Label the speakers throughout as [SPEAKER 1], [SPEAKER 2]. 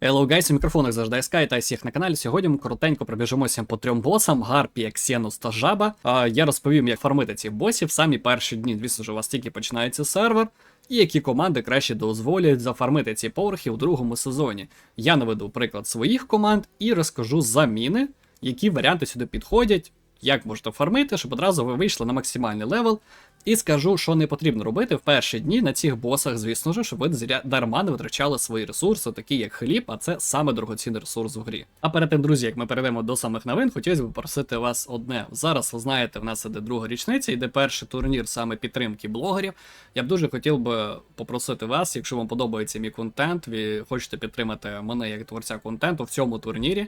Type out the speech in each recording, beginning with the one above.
[SPEAKER 1] Hello guys, у мікрофонах завжди Sky та всіх на каналі. Сьогодні ми коротенько пробіжимося по трьом босам: Гарпі, Ксенус та Жаба. А, я розповім, як фармити цих босів самі перші дні. Звісно ж, у вас тільки починається сервер, і які команди краще дозволять зафармити ці поверхи у другому сезоні. Я наведу приклад своїх команд і розкажу заміни, які варіанти сюди підходять, як можна фармити, щоб одразу ви вийшли на максимальний левел. І скажу, що не потрібно робити в перші дні на цих босах, звісно ж, щоб ви дарма не витрачали свої ресурси, такі як хліб, а це саме дорогоцінний ресурс в грі. А перед тим, друзі, як ми перейдемо до самих новин, хотілося б попросити вас одне. Зараз ви знаєте, в нас іде друга річниця, йде перший турнір саме підтримки блогерів. Я б дуже хотів би попросити вас, якщо вам подобається мій контент, ви хочете підтримати мене як творця контенту в цьому турнірі.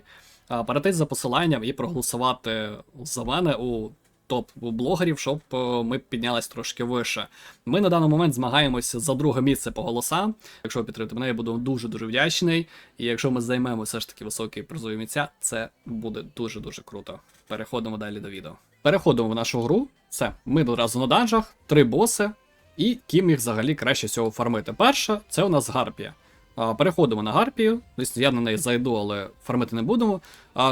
[SPEAKER 1] Перейти за посиланням і проголосувати за мене у топ блогерів, щоб е, ми піднялись трошки вище. Ми на даний момент змагаємося за друге місце по голосам. Якщо ви підтримаєте мене, я буду дуже дуже вдячний. І якщо ми займемо все ж таки високі призові місця, це буде дуже дуже круто. Переходимо далі до відео. Переходимо в нашу гру. Все, ми одразу на данжах, три боси. І ким їх взагалі краще всього фармити. Перша це у нас Гарпія. Переходимо на Гарпію. Я на неї зайду, але фармити не будемо.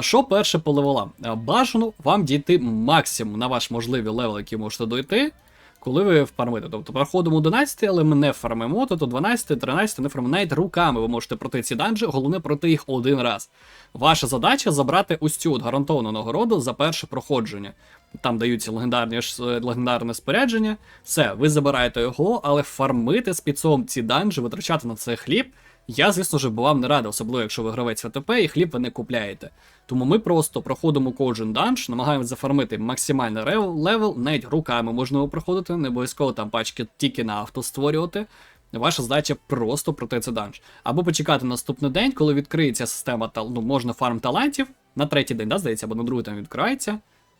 [SPEAKER 1] Що перше по левелам? Бажано вам дійти максимум на ваш можливий левел, який можете дойти, коли ви фармите. Тобто проходимо 11, але ми не фармимо, тобто 12, 13 не фармимо. Навіть руками ви можете пройти ці данжі, головне пройти їх один раз. Ваша задача забрати ось цю гарантовану нагороду за перше проходження. Там даються легендарні е, легендарне спорядження. Все, ви забираєте його, але фармити з підсом ці данжі, витрачати на це хліб. Я, звісно ж, б не радив, особливо якщо ви гравець ВТП і хліб ви не купляєте. Тому ми просто проходимо кожен данж, намагаємося зафармити максимальний левел, навіть руками можна його проходити, не обов'язково там пачки тільки на авто створювати. Ваша задача просто пройти цей данж. Або почекати наступний день, коли відкриється система ну, можна фарм талантів. На третій день, да, здається, або на другий там відкривається.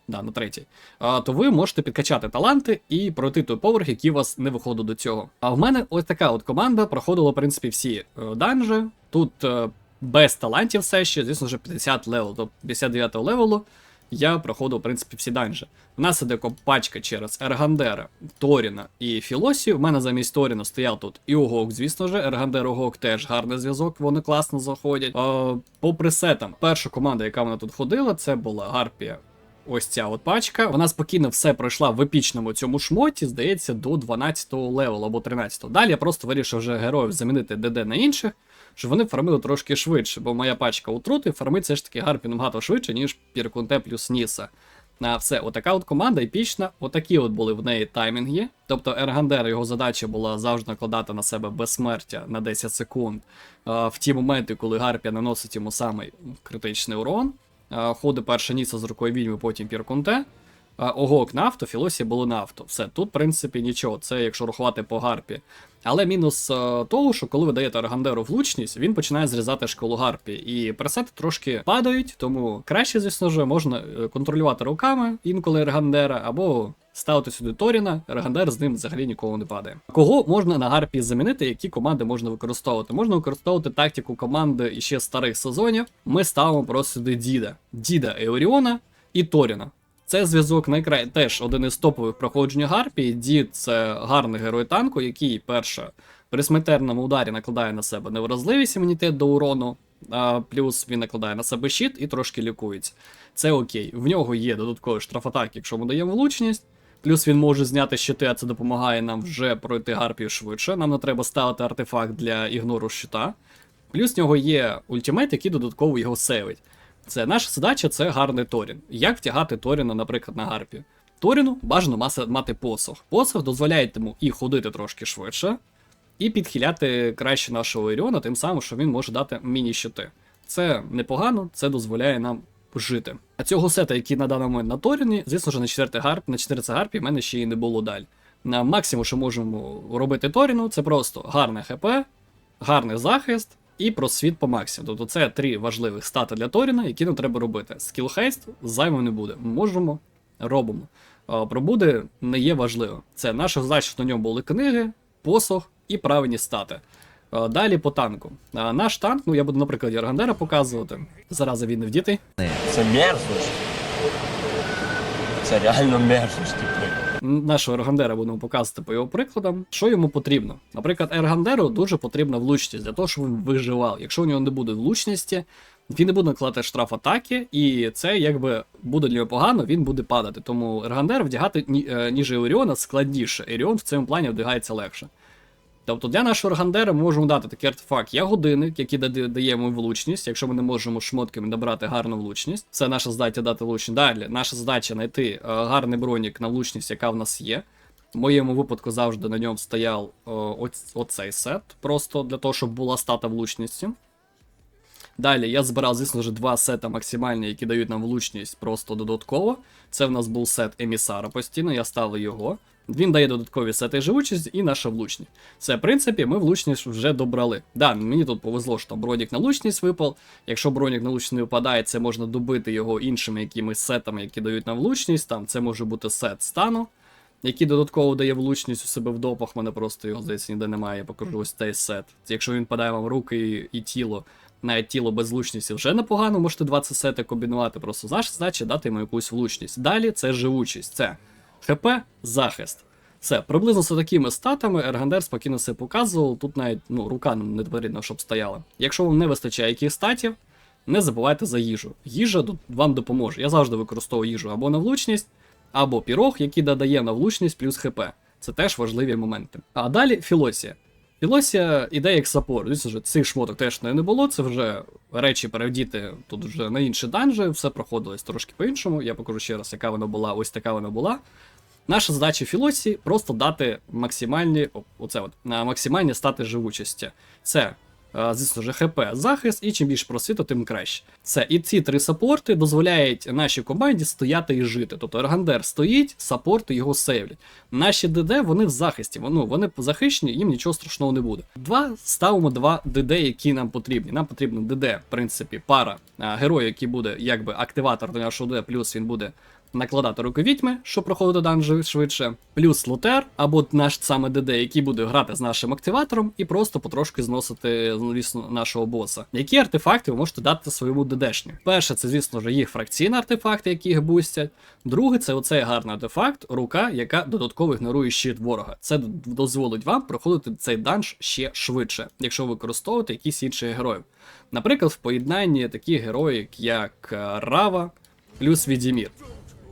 [SPEAKER 1] Да, на третій. То ви можете підкачати таланти і пройти той поверх, який у вас не виходив до цього. А в мене ось така от команда проходила, в принципі, всі е, данжі. Тут е, без талантів все ще, звісно ж, 50 левел, тобто 59 левелу. Я проходив, в принципі, всі данжі. У нас іде пачка через Ергандера, Торіна і Філосію. В мене замість Торіна стояв тут і Огок, звісно ж. Ергандер Огок теж гарний зв'язок, вони класно заходять. А, по пресетам, перша команда, яка вона тут ходила, це була Гарпія. Ось ця от пачка. Вона спокійно все пройшла в епічному цьому шмоті, здається, до 12-го левелу або 13-го. Далі я просто вирішив вже героїв замінити ДД на інших, щоб вони фармили трошки швидше, бо моя пачка отрути фармить все ж таки гарпі набагато швидше, ніж Піркунте плюс Ніса. А все, отака от команда епічна, отакі от були в неї таймінги. Тобто Ергандер, його задача була завжди накладати на себе безсмертя на 10 секунд. В ті моменти, коли Гарпія наносить йому самий критичний урон. А, перше перша Ніса з рукою вільми, потім Піркунте. Огок на авто, Філосі було на авто. Все, тут, в принципі, нічого, це якщо рахувати по гарпі. Але мінус е, того, що коли ви даєте Аргандеру влучність, він починає зрізати школу гарпі. І пресети трошки падають, тому краще, звісно ж, можна е, контролювати руками інколи Аргандера, або ставити сюди Торіна, Аргандер з ним взагалі ніколи не падає. Кого можна на гарпі замінити, які команди можна використовувати? Можна використовувати тактику команди іще старих сезонів. Ми ставимо просто сюди Діда. Діда Еоріона і Торіна. Це зв'язок найкра... теж один із топових проходжень Гарпії. Дід це гарний герой танку, який перше при смертельному ударі накладає на себе невразливість імунітет до урону, а плюс він накладає на себе щит і трошки лікується. Це окей. В нього є додатковий штрафатак, якщо ми даємо влучність. Плюс він може зняти щити, а це допомагає нам вже пройти гарпію швидше. Нам не треба ставити артефакт для ігнору щита. Плюс в нього є ультимейт, який додатково його сейвить. Це наша задача це гарний Торін. Як втягати Торіна, наприклад, на гарпі? Торіну бажано мати посох. Посох дозволяє йому і ходити трошки швидше, і підхиляти краще нашого Іріона, тим самим, що він може дати міні-щити. Це непогано, це дозволяє нам жити. А цього сета, який на даний момент на Торіні, звісно ж, на 4 гарп, на 4 гарпі в мене ще й не було далі. На максимум, що можемо робити Торіну, це просто гарне ХП, гарний захист і просвіт по максимуму. Тобто це три важливих стати для Торіна, які нам треба робити. Скілхейст зайвим не буде. Можемо, робимо. А, Пробуди не є важливим. Це наша задача, щоб на ньому були книги, посох і правильні стати. А, Далі по танку. Наш танк, ну я буду, наприклад, Аргандера показувати. Зараза він не вдітий.
[SPEAKER 2] Це мерзость. Це реально мерзость, типу.
[SPEAKER 1] Нашого Ергандера будемо показувати по його прикладам. Що йому потрібно? Наприклад, Ергандеру дуже потрібна влучність для того, щоб він виживав. Якщо у нього не буде влучності, він не буде накладати штраф атаки, і це якби буде для нього погано, він буде падати. Тому Ергандер вдягати ні- е, ніж Еоріона складніше. Еріон в цьому плані вдягається легше. Тобто для нашого Ергандера ми можемо дати такий артефакт, як годинник, який даде- дає йому влучність, якщо ми не можемо шмотками добрати гарну влучність. Це наша задача дати влучність. Далі, наша задача знайти е, гарний бронік на влучність, яка в нас є. В моєму випадку завжди на ньому стояв е, оцей сет, просто для того, щоб була стата влучністю. Далі я збирав, звісно ж, два сета максимальні, які дають нам влучність просто додатково. Це в нас був сет емісара постійно, я ставив його. Він дає додаткові сети живучість і наша влучність. Це, в принципі, ми влучність вже добрали. Да, мені тут повезло, що там бронік на влучність випав. Якщо бронік на влучність не випадає, це можна добити його іншими якимись сетами, які дають нам влучність. Там це може бути сет стану, який додатково дає влучність у себе в допах. Мене просто його здається ніде немає. Я покажу ось цей сет. Якщо він падає вам руки і, і тіло, навіть тіло без влучності вже непогано, можете 20 сети комбінувати. Просто наша задача дати йому якусь влучність. Далі це живучість, це ХП, захист. Все, приблизно з такими статами Ергандер спокійно все показував. Тут навіть ну, рука не потрібна, щоб стояла. Якщо вам не вистачає яких статів, не забувайте за їжу. Їжа тут вам допоможе. Я завжди використовую їжу або на влучність, або пірог, який додає на влучність плюс ХП. Це теж важливі моменти. А далі філосія. Філосія іде як сапор. Звісно ж, цих шмоток теж не було. Це вже речі перевдіти тут вже на інші данжі, все проходилось трошки по-іншому. Я покажу ще раз, яка вона була, ось така вона була. Наша задача Філосі просто дати максимальні, оце от, максимальні стати живучості. Це, звісно ж, ХП, захист, і чим більше просвіту, тим краще. Це і ці три сапорти дозволяють нашій команді стояти і жити. Тобто Ергандер стоїть, сапорти його сейвлять. Наші ДД вони в захисті, ну, вони захищені, їм нічого страшного не буде. Два ставимо два ДД, які нам потрібні. Нам потрібно ДД, в принципі, пара а, який буде якби активатор до нашого ДД, плюс він буде накладати руки відьми, щоб проходити данжі швидше, плюс лутер, або наш саме ДД, який буде грати з нашим активатором і просто потрошки зносити, звісно, нашого боса. Які артефакти ви можете дати своєму ДДшню? Перше, це, звісно ж, їх фракційні артефакти, які їх бустять. Друге, це оцей гарний артефакт, рука, яка додатково ігнорує щит ворога. Це дозволить вам проходити цей данж ще швидше, якщо ви використовуєте якісь інші героїв. Наприклад, в поєднанні такі герої, як е, Рава плюс Відімір.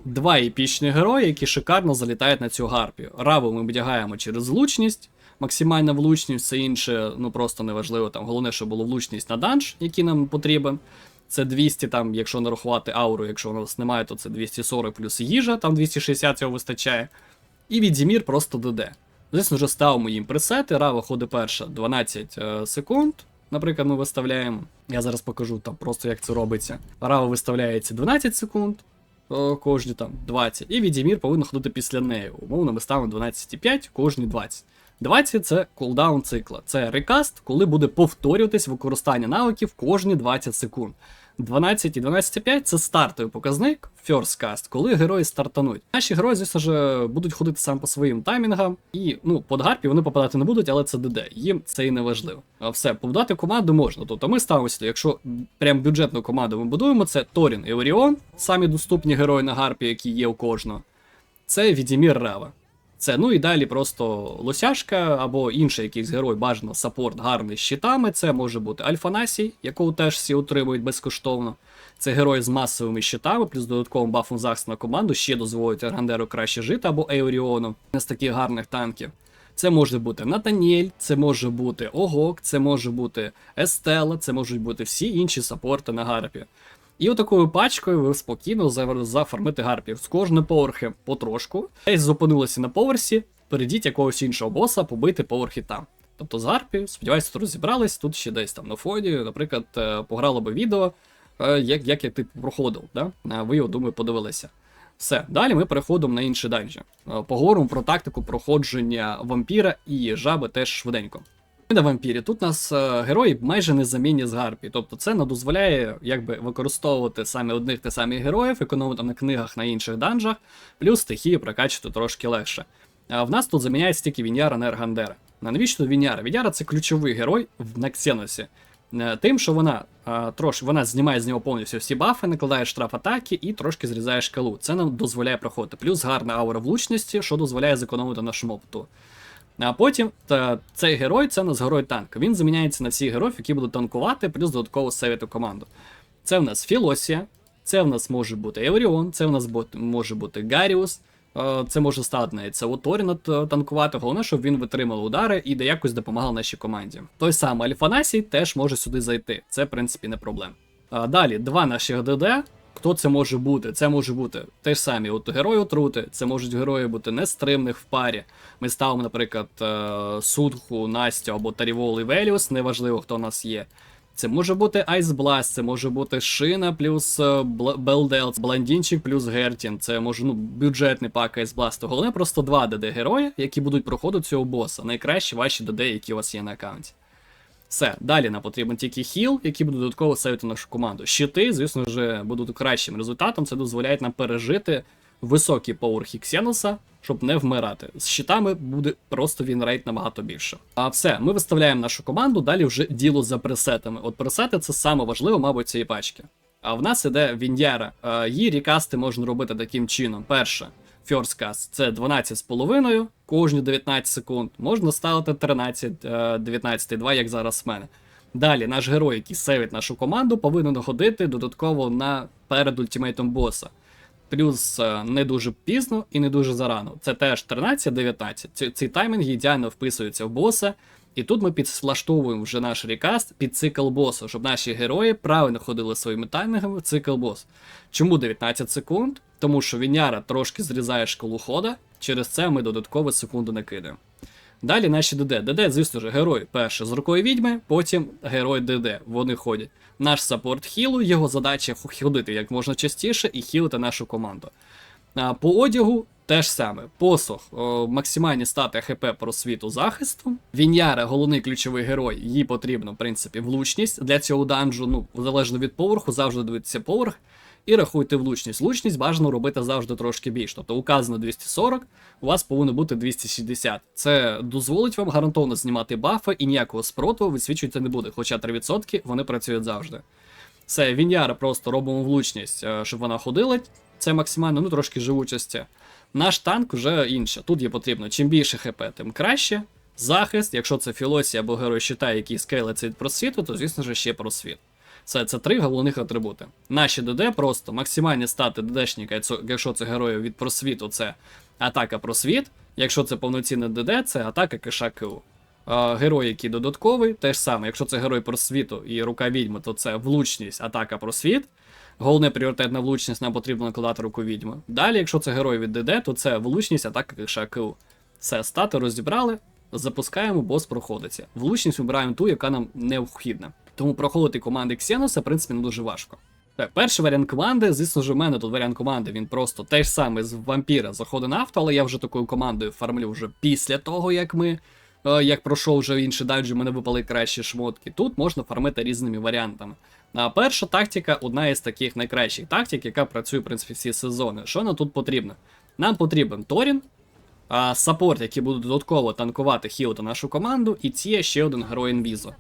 [SPEAKER 1] Два епічні герої, які шикарно залітають на цю гарпію. Раву ми вдягаємо через влучність, максимальна влучність, все інше, ну просто неважливо. Там головне, щоб було влучність на данж, який нам потрібен. Це 200, там, якщо нарахувати ауру, якщо у нас немає, то це 240 плюс їжа, там 260 цього вистачає. І Відімір просто ДД. Звісно, вже ставимо їм пресети. Рава ходить перша 12 е, секунд. Наприклад, ми виставляємо. Я зараз покажу там просто як це робиться. Рава виставляється 12 секунд. Е, Кожні там 20. І Відімір повинен ходити після неї. Умовно, ми ставимо 12,5, кожні 20. 20 це кулдаун цикла. Це рекаст, коли буде повторюватись використання навиків кожні 20 секунд. 12 і 12,5 це стартовий показник, first cast, коли герої стартануть. Наші герої, звісно ж, будуть ходити сам по своїм таймінгам, і ну, под гарпі вони попадати не будуть, але це ДД. Їм це і не важливо. А все, побудувати команду можна. Тобто ми ставимо сюди, якщо прям бюджетну команду ми будуємо, це Торін і Оріон, самі доступні герої на гарпі, які є у кожного. Це Відімір Рева. Це ну і далі просто лосяшка або інший якийсь герой, бажано саппорт гарний з щитами. Це може бути Альфанасій, якого теж всі отримують безкоштовно. Це герой з масовими щитами, плюс додатковим бафом захисту на команду, ще дозволить Аргандеру краще жити або Еоріону з таких гарних танків. Це може бути Натаніель, це може бути Огок, це може бути Естела, це можуть бути всі інші саппорти на гарпі. І отакою пачкою ви спокійно за- зафармите гарпів з кожної поверхи потрошку. Десь зупинилися на поверсі, перейдіть якогось іншого боса, побити поверхи там. Тобто з гарпі, сподіваюся, тут розібрались, тут ще десь там на фоні, наприклад, е, пограло би відео, е, як, як я типу проходив, да? Ви його, думаю, подивилися. Все, далі ми переходимо на інші данжі. Е, Поговоримо про тактику проходження вампіра і жаби теж швиденько. Ми на вампірі. Тут у нас е, герої майже незамінні з гарпі. Тобто це не дозволяє якби використовувати саме одних та самих героїв, економити на книгах на інших данжах, плюс стихію прокачувати трошки легше. А в нас тут заміняється тільки Віньяра на Ергандера. На навіщо тут Віньяра? Віньяра це ключовий герой в Нексеносі. Е, Тим, що вона А, трош, вона знімає з нього повністю всі бафи, накладає штраф атаки і трошки зрізає шкалу. Це нам дозволяє проходити. Плюс гарна аура влучності, що дозволяє зекономити нашому опту. А потім та, цей герой це у нас герой танк. Він заміняється на всіх героїв, які будуть танкувати, плюс додатково сейвити команду. Це в нас Філосія, це в нас може бути Евріон, це в нас може бути Гаріус, е, це може стати навіть це у Торіна танкувати. Головне, щоб він витримав удари і де якось допомагав нашій команді. Той самий Альфанасій теж може сюди зайти. Це, в принципі, не проблема. Далі, два наших ДД. Хто це може бути? Це може бути те ж самі, от герої отрути, це можуть герої бути нестримних в парі. Ми ставимо, наприклад, е, Судху, Настю або Тарівол і Веліус, неважливо, хто у нас є. Це може бути Blast, це може бути Шина плюс е, Бл- Белдел, Блондінчик плюс Гертін. Це може ну, бюджетний пак Blast. Головне просто два ДД герої, які будуть проходити цього боса. Найкращі ваші ДД, які у вас є на аккаунті. Все, далі нам потрібен тільки хіл, який буде додатково сейвити нашу команду. Щити, звісно ж, будуть кращим результатом. Це дозволяє нам пережити високі поверхи Ксенуса, щоб не вмирати. З щитами буде просто вінрейт набагато більше. А все, ми виставляємо нашу команду, далі вже діло за пресетами. От пресети це саме важливо, мабуть, цієї пачки. А в нас іде Віньяра. Е, Її рекасти можна робити таким чином. Перше, First це 12,5 кожні 19 секунд. Можна ставити 13, е, 19,2, як зараз в мене. Далі наш герой, який сейвить нашу команду, повинен ходити додатково на перед ультимейтом боса. Плюс е, не дуже пізно і не дуже зарано. Це теж 13-19. Ці, ці таймінги ідеально вписуються в боса. І тут ми підслаштовуємо вже наш рекаст під цикл боса, щоб наші герої правильно ходили своїми таймінгами в цикл бос. Чому 19 секунд? Тому що Віняра трошки зрізає шкалу хода, через це ми додатково секунду накидаємо. Далі наші ДД. ДД, звісно ж, герой перше з рукою відьми, потім герой ДД. Вони ходять. Наш саппорт хілу, його задача ходити як можна частіше і хілити нашу команду. А, по одягу теж саме. Посох, о, максимальні стати ХП просвіту захисту. Віньяра, головний ключовий герой, їй потрібно, в принципі, влучність. Для цього данжу, ну, залежно від поверху, завжди дивитися поверх. І рахуйте влучність. Влучність бажано робити завжди трошки більше. Тобто указано 240, у вас повинно бути 260. Це дозволить вам гарантовано знімати бафи і ніякого спротиву висвічується не буде, хоча 3% вони працюють завжди. Все, Віньяра просто робимо влучність, е, щоб вона ходила. Це максимально, ну трошки живучості. Наш танк вже інше. Тут є потрібно чим більше хп, тим краще. Захист, якщо це філосія або герой щита, який скейлиться від просвіту, то звісно ж ще просвіт. Це, це три головних атрибути. Наші ДД просто максимальні стати ДДшника, якщо- це герої від просвіту, це атака просвіт. Якщо це повноцінне ДД, це атака киша КУ. Герой, який додатковий, теж саме. Якщо це герой просвіту і рука відьми, то це влучність, атака просвіт. Головне пріоритет на влучність нам потрібно накладати руку відьми. Далі, якщо це герой від ДД, то це влучність, атака киша КУ. Все, стати розібрали, запускаємо, бос проходиться. Влучність вибираємо ту, яка нам необхідна. Тому проходити команди Ксеноса, в принципі, не дуже важко. Перший варіант команди, звісно ж, у мене тут варіант команди, він просто те ж саме з вампіра заходить на авто, але я вже такою командою фармлю вже після того, як ми. е, Як пройшов вже інші данжі, мене випали кращі шмотки. Тут можна фармити різними варіантами. А перша тактика одна із таких найкращих тактик, яка працює, в принципі, всі сезони. Що нам тут потрібно? Нам потрібен Торін, а, саппорт, який буде додатково танкувати хілити нашу команду, і ці ще один герой інвізо.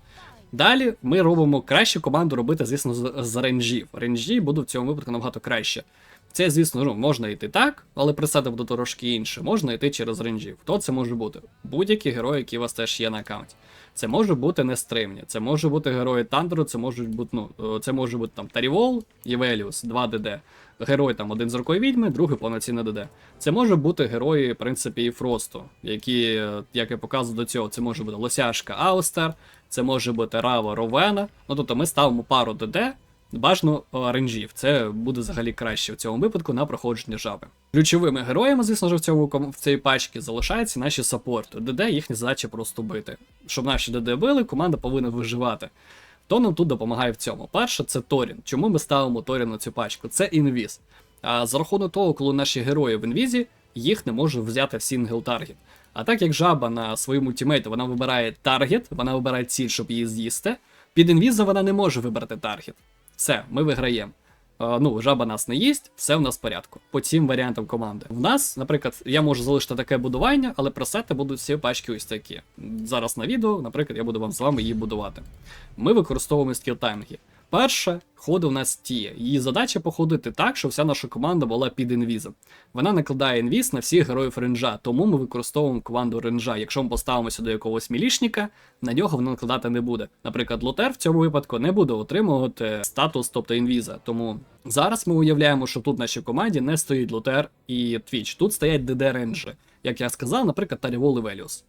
[SPEAKER 1] Далі ми робимо кращу команду робити, звісно, з, ренжів. Ренжі будуть в цьому випадку набагато краще. Це, звісно, ну, можна йти так, але присади буде трошки інше. Можна йти через ренжів. Хто це може бути? Будь-які герої, які у вас теж є на аккаунті. Це може бути нестримні, це може бути герої Тандеру, це можуть бути, ну, е, це може бути там Тарівол і Веліус, 2 ДД. Герой там один з рукою відьми, другий повноцінне ДД. Це може бути герої, в принципі, і Фросту, які, е, як я показував до цього, це може бути Лосяшка Аустер, це може бути Рава Ровена. Ну тобто ми ставимо пару ДД, бажано е, ренжів. Це буде взагалі краще в цьому випадку на проходження жаби. Ключовими героями, звісно ж, в цьому в цій пачці залишаються наші саппорти. ДД їхня задача просто бити. Щоб наші ДД били, команда повинна виживати. Хто нам тут допомагає в цьому? Перше, це Торін. Чому ми ставимо Торін на цю пачку? Це інвіз. А за рахунок того, коли наші герої в інвізі, їх не може взяти в сінгл таргет. А так як жаба на своєму тімейті, вона вибирає таргет, вона вибирає ціль, щоб її з'їсти. Під інвіза вона не може вибрати таргет. Все, ми виграємо. Е, ну, жаба нас не їсть, все в нас в порядку. По цим варіантам команди. В нас, наприклад, я можу залишити таке будування, але пресети будуть всі пачки ось такі. Зараз на відео, наприклад, я буду вам з вами її будувати. Ми використовуємо скіл Перше, ходи у нас тіє. Її задача походити так, щоб вся наша команда була під інвізом. Вона накладає інвіз на всіх героїв ренджа, тому ми використовуємо команду ренджа. Якщо ми поставимо сюди якогось мілішника, на нього вона накладати не буде. Наприклад, Лотер в цьому випадку не буде отримувати статус, тобто інвіза. Тому зараз ми уявляємо, що тут в нашій команді не стоїть Лотер і Твіч. Тут стоять ДД ренджі. Як я сказав, наприклад, Тарівол Веліус.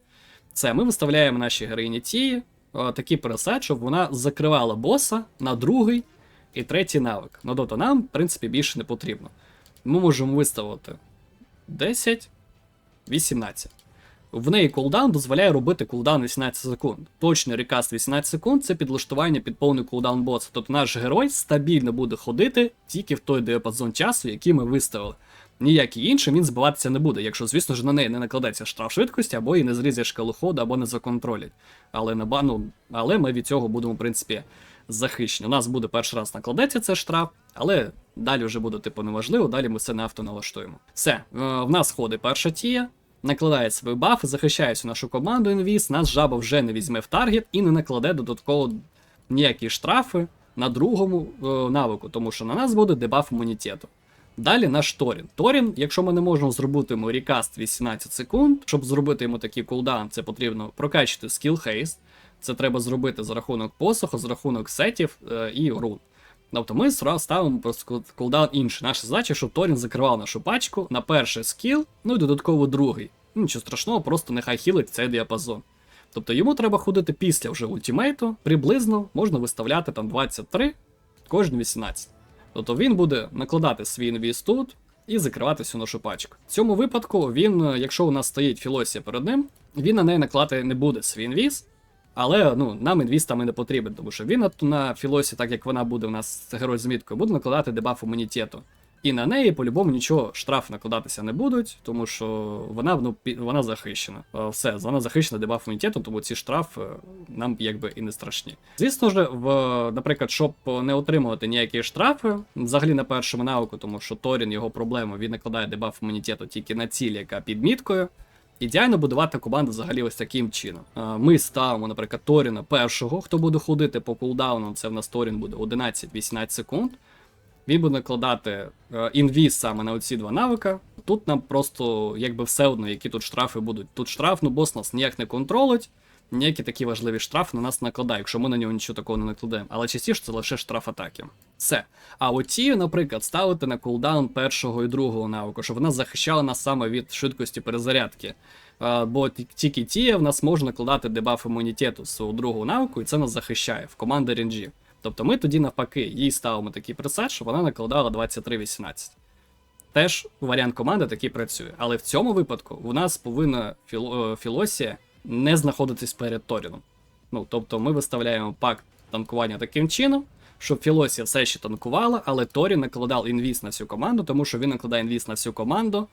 [SPEAKER 1] Це ми виставляємо наші героїні тії, е, такий пересет, щоб вона закривала боса на другий і третій навик. Ну тобто нам, в принципі, більше не потрібно. Ми можемо виставити 10, 18. В неї кулдаун дозволяє робити кулдаун 18 секунд. Точний рекаст 18 секунд це підлаштування під повний кулдаун боса. Тобто наш герой стабільно буде ходити тільки в той діапазон часу, який ми виставили. Ніякий інший він збиватися не буде, якщо, звісно ж, на неї не накладеться штраф швидкості, або її не зрізає шкалу ходу, або не законтролять. Але на бану, але ми від цього будемо, в принципі, захищені. У нас буде перший раз накладеться цей штраф, але далі вже буде, типу, неважливо, далі ми все на авто налаштуємо. Все, в нас ходить перша тія, накладає свої бафи, захищає всю нашу команду інвіз, нас жаба вже не візьме в таргет і не накладе додатково ніякі штрафи на другому е, навику, тому що на нас буде дебаф імунітету. Далі наш Торін. Торін, якщо ми не можемо зробити йому рекаст 18 секунд, щоб зробити йому такий кулдаун, це потрібно прокачати скіл хейст. Це треба зробити за рахунок посоху, за рахунок сетів е, і рун. Тобто ми ставимо просто кулдаун інший. Наша задача, щоб Торін закривав нашу пачку на перший скіл, ну і додатково другий. Ну, Нічого страшного, просто нехай хілить цей діапазон. Тобто йому треба ходити після вже ультимейту, приблизно можна виставляти там 23, кожен 18. Тобто він буде накладати свій інвіз тут і закривати всю нашу пачку. В цьому випадку він, е, якщо у нас стоїть філосія перед ним, він на неї накладати не буде свій інвіз. Але ну, нам інвіз там і не потрібен, тому що він на, філосі, так як вона буде у нас герой з міткою, буде накладати дебаф імунітету. І на неї по-любому нічого штраф накладатися не будуть, тому що вона ну, вона захищена. Е, Все, вона захищена дебаф імунітету, тому ці штрафи нам якби і не страшні. Звісно ж, в, наприклад, щоб не отримувати ніякі штрафи, взагалі на першому навику, тому що Торін його проблема, він накладає дебаф імунітету тільки на ціль, яка під міткою. Ідеально будувати команду взагалі ось таким чином. Е, Ми ставимо, наприклад, Торіна першого, хто буде ходити по кулдауну, це в нас Торін буде 11-18 секунд. Він буде накладати е, інвіз саме на оці два навика. Тут нам просто якби все одно, які тут штрафи будуть. Тут штраф, ну бос нас ніяк не контролить, ніякі такі важливі штрафи на нас накладає, якщо ми на нього нічого такого не накладаємо. Але частіше це лише штраф атаки. Все. А оці, наприклад, ставити на кулдаун першого і другого навику, щоб вона захищала нас саме від швидкості перезарядки. Е, Бо тільки ті в нас можна накладати дебаф імунітету з другого навику, і це нас захищає в команди RNG. Тобто ми тоді навпаки їй ставимо такий пресет, щоб вона накладала 23-18. Теж варіант команди такий працює. Але в цьому випадку у нас повинна філо- е, філосія не знаходитись перед Торіном. Ну, тобто ми виставляємо пак танкування таким чином, щоб Філосія все ще танкувала, але Торін накладав інвіз на всю команду, тому що він накладає інвіз на всю команду.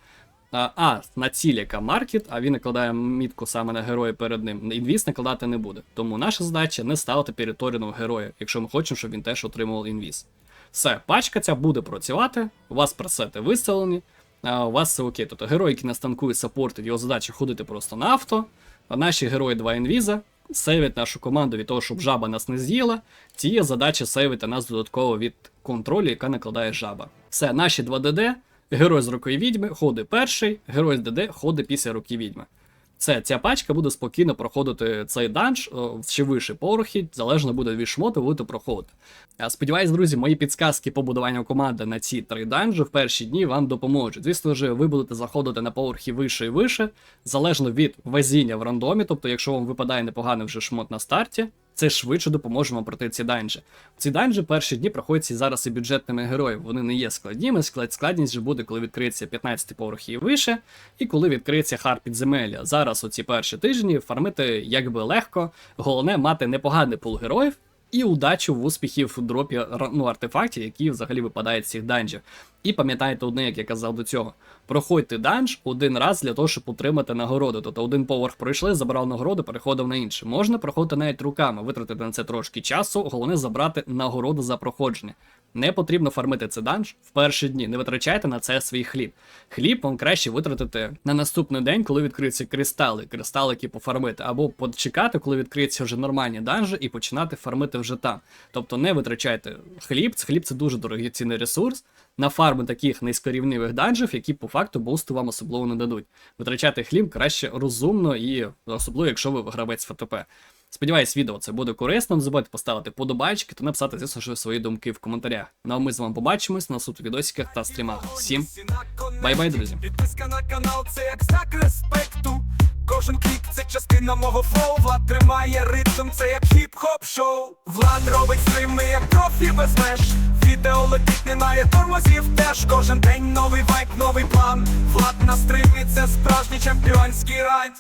[SPEAKER 1] А, на ціль, яка маркет, а він накладає мітку саме на героя перед ним. Інвіз накладати не буде. Тому наша задача не ставити перед Торіном героя, якщо ми хочемо, щоб він теж отримував інвіз. Все, пачка ця буде працювати, у вас пресети виставлені, у вас все окей. Тобто герой, який нас танкує, саппортить, його задача ходити просто на авто, а наші герої два інвіза сейвять нашу команду від того, щоб жаба нас не з'їла. Ці є задача сейвити нас додатково від контролю, яка накладає жаба. Все, наші 2 ДД, герой з рукою відьми, ходить перший, герой з ДД ходить після руки відьми. Це ця пачка буде спокійно проходити цей данж ще вище поверхи, залежно буде від шмоту, будете проходити. Сподіваюсь, друзі, мої підсказки по будуванню команди на ці три данжі в перші дні вам допоможуть. Звісно ж, ви будете заходити на поверхи вище і вище, залежно від везіння в рандомі. Тобто, якщо вам випадає непоганий вже шмот на старті, це швидше допоможе вам пройти ці данжі. Ці данжі перші дні проходять зараз і бюджетними героями. Вони не є складніми. Склад- Складність вже буде, коли відкриється 15 поверх і вище, і коли відкриється хар підземелля. Зараз оці перші тижні фармити якби легко. Головне мати непоганий пул героїв. І удачу в успіхів в дропі ну, артефактів, які взагалі випадають з цих данжів. І пам'ятайте одне, як я казав до цього: проходьте данж один раз для того, щоб отримати нагороду. Тобто один поверх пройшли, забрав нагороду, переходив на інший. Можна проходити навіть руками, витратити на це трошки часу, головне забрати нагороду за проходження. Не потрібно фармити це данж в перші дні. Не витрачайте на це свій хліб. Хліб вам краще витратити на наступний день, коли відкриються кристали, кристалики пофармити, або почекати, коли відкриються вже нормальні данжі, і починати фармити вже там. Тобто не витрачайте хліб. Хліб це дуже дорогий цінний ресурс. На фарми таких низькорівневих данжів, які по факту бусту вам особливо не дадуть. Витрачати хліб краще розумно і особливо, якщо ви гравець ФТП. Сподіваюсь, відео це буде корисним. Не забудьте поставити подобайки та написати, звісно, свої думки в коментарях. Ну а ми з вами побачимось на наступних відосиках та стрімах. Всім бай-бай, друзі!
[SPEAKER 2] Підписка на канал, це як знак респекту. Кожен клік це частина мого флоу Влад тримає ритм, це як хіп-хоп шоу. Влад робить стріми, як профі без меж. Відео летить, немає тормозів теж. Кожен день новий вайб, новий план. Влад на стрімі, це справжній чемпіонський райд.